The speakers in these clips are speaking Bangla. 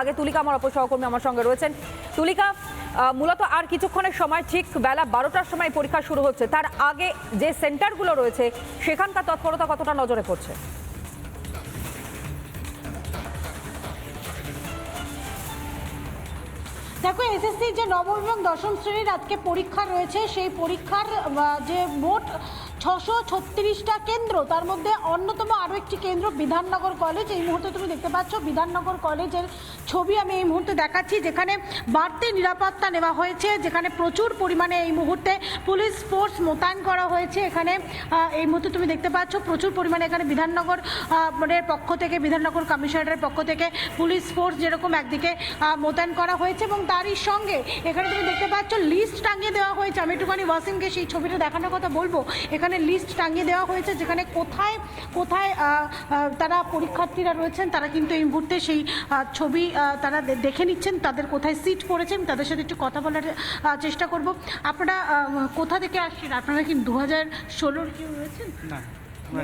আগে তুলিকা আমার অপর সহকর্মী আমার সঙ্গে রয়েছেন। তুলিকা মূলত আর কিছুক্ষণের সময় ঠিক বেলা বারোটার সময় পরীক্ষা শুরু হচ্ছে। তার আগে যে সেন্টারগুলো রয়েছে, সেখানকার তৎপরতা কতটা নজরে পড়ছে? দেখো এসএসসি যে নবম এবং দশম শ্রেণির আজকে পরীক্ষা রয়েছে, সেই পরীক্ষার যে মোট ছশো ছত্রিশটা কেন্দ্র, তার মধ্যে অন্যতম আরও একটি কেন্দ্র বিধাননগর কলেজ। এই মুহূর্তে তুমি দেখতে পাচ্ছ বিধাননগর কলেজের ছবি আমি এই মুহূর্তে দেখাচ্ছি, যেখানে বাড়তি নিরাপত্তা নেওয়া হয়েছে, যেখানে প্রচুর পরিমাণে এই মুহূর্তে পুলিশ ফোর্স মোতায়েন করা হয়েছে। এখানে এই মুহূর্তে তুমি দেখতে পাচ্ছ প্রচুর পরিমাণে এখানে বিধাননগর মানে পক্ষ থেকে, বিধাননগর কমিশনারের পক্ষ থেকে পুলিশ ফোর্স যেরকম একদিকে মোতায়েন করা হয়েছে এবং তারই সঙ্গে এখানে তুমি দেখতে পাচ্ছ লিস্ট টাঙিয়ে দেওয়া হয়েছে। আমি একটুখানি ওয়াসিমকে সেই ছবিটা দেখানোর কথা বলব। এখানে লিস্ট টাঙিয়ে দেওয়া হয়েছে যেখানে কোথায় কোথায় তারা পরীক্ষার্থীরা রয়েছেন তারা কিন্তু এই মুহূর্তে সেই ছবি তারা দেখে নিচ্ছেন তাদের কোথায় সিট পড়েছেন তাদের সাথে একটু কথা বলার চেষ্টা করব। আপনারা কোথা থেকে আসছেন? আপনারা কি দু হাজার ষোলোর কেউ রয়েছেন? না আমরা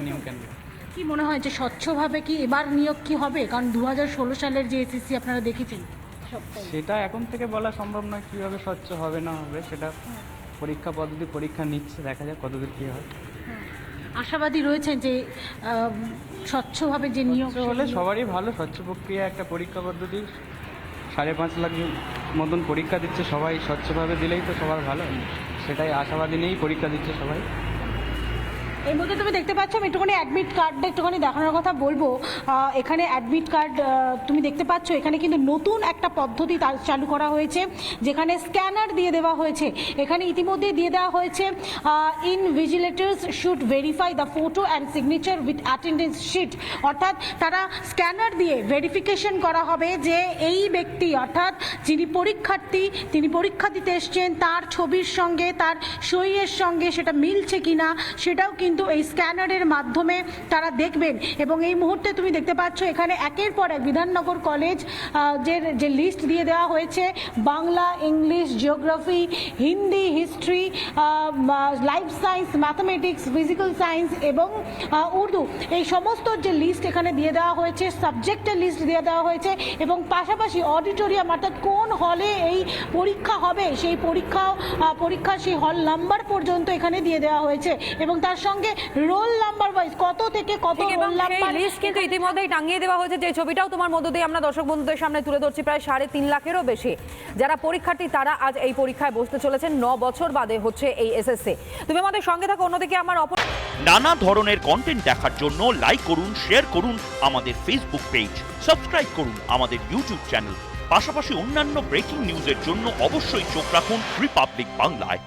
কি মনে হয় যে স্বচ্ছভাবে কি এবার নিয়োগ কি হবে? কারণ দু হাজার ষোলো সালের যে এসএসসি আপনারা দেখেছেন। সেটা এখন থেকে বলা সম্ভব নয় কীভাবে স্বচ্ছ হবে না হবে সেটা পরীক্ষা পদ্ধতি পরীক্ষা নিচ্ছে দেখা যাক কতদূর কী হয়। আশাবাদী রয়েছেন যে স্বচ্ছভাবে যে নিয়োগ হলে সবারই ভালো স্বচ্ছ প্রক্রিয়া একটা পরীক্ষা পদ্ধতি। সাড়ে পাঁচ লাখ মতন পরীক্ষা দিচ্ছে সবাই স্বচ্ছভাবে দিলেই তো সবার ভালো। সেটাই আশাবাদী নিয়েই পরীক্ষা দিচ্ছে সবাই। এর মধ্যে তুমি দেখতে পাচ্ছ, আমি একটুখানি অ্যাডমিট কার্ডটা একটুখানি দেখানোর কথা বলব। এখানে অ্যাডমিট কার্ড তুমি দেখতে পাচ্ছ, এখানে কিন্তু নতুন একটা পদ্ধতি চালু করা হয়েছে, যেখানে স্ক্যানার দিয়ে দেওয়া হয়েছে। এখানে ইতিমধ্যে দিয়ে দেওয়া হয়েছে invigilators should verify the photo and signature with attendance sheet অর্থাৎ তারা স্ক্যানার দিয়ে ভেরিফিকেশন করা হবে যে এই ব্যক্তি, অর্থাৎ যিনি পরীক্ষার্থী, তিনি পরীক্ষা দিতে এসছেন, তার ছবির সঙ্গে, তার সইয়ের সঙ্গে সেটা মিলছে কিনা, সেটাও কিন্তু এই স্ক্যানারের মাধ্যমে তারা দেখবেন। এবং এই মুহূর্তে তুমি দেখতে পাচ্ছ এখানে একের পর এক বিধাননগর কলেজ যে যে লিস্ট দিয়ে দেওয়া হয়েছে, Bangla, English, geography, Hindi, history life science, mathematics, physical science এবং উর্দু। এই সমস্ত যে লিস্ট এখানে দিয়ে দেওয়া হয়েছে, সাবজেক্টের লিস্ট দিয়ে দেওয়া হয়েছে এবং পাশাপাশি অডিটোরিয়াম অর্থাৎ কোন হলে এই পরীক্ষা হবে, সেই পরীক্ষা পরীক্ষা সেই হল নাম্বার পর্যন্ত এখানে দিয়ে দেওয়া হয়েছে। এবং তার সঙ্গে রোল নাম্বার ওয়াইজ কত থেকে কত রোল নাম্বার লিস্ট কিন্তু ইতিমধ্যেই টাঙিয়ে দেওয়া হয়েছে। যে ছবিটাও তোমার মধ্য দিয়ে আমরা দর্শক বন্ধুদের সামনে তুলে ধরছি প্রায় সাড়ে তিন লাখেরও বেশি। যারা পরীক্ষার্থী তারা আজ এই পরীক্ষায় বসতে চলেছেন। ন বছর বাদে হচ্ছে এই এসএসসি। তুমি আমাদের সঙ্গে থাকো অন্যদিকে আমার অপর নানা ধরনের কন্টেন্ট দেখার জন্য লাইক করুন শেয়ার করুন আমাদের ফেসবুক পেজ সাবস্ক্রাইব করুন আমাদের ইউটিউব চ্যানেল পাশাপাশি অন্যান্য ব্রেকিং নিউজের জন্য অবশ্যই চোখ রাখুন রিপাবলিক বাংলায়।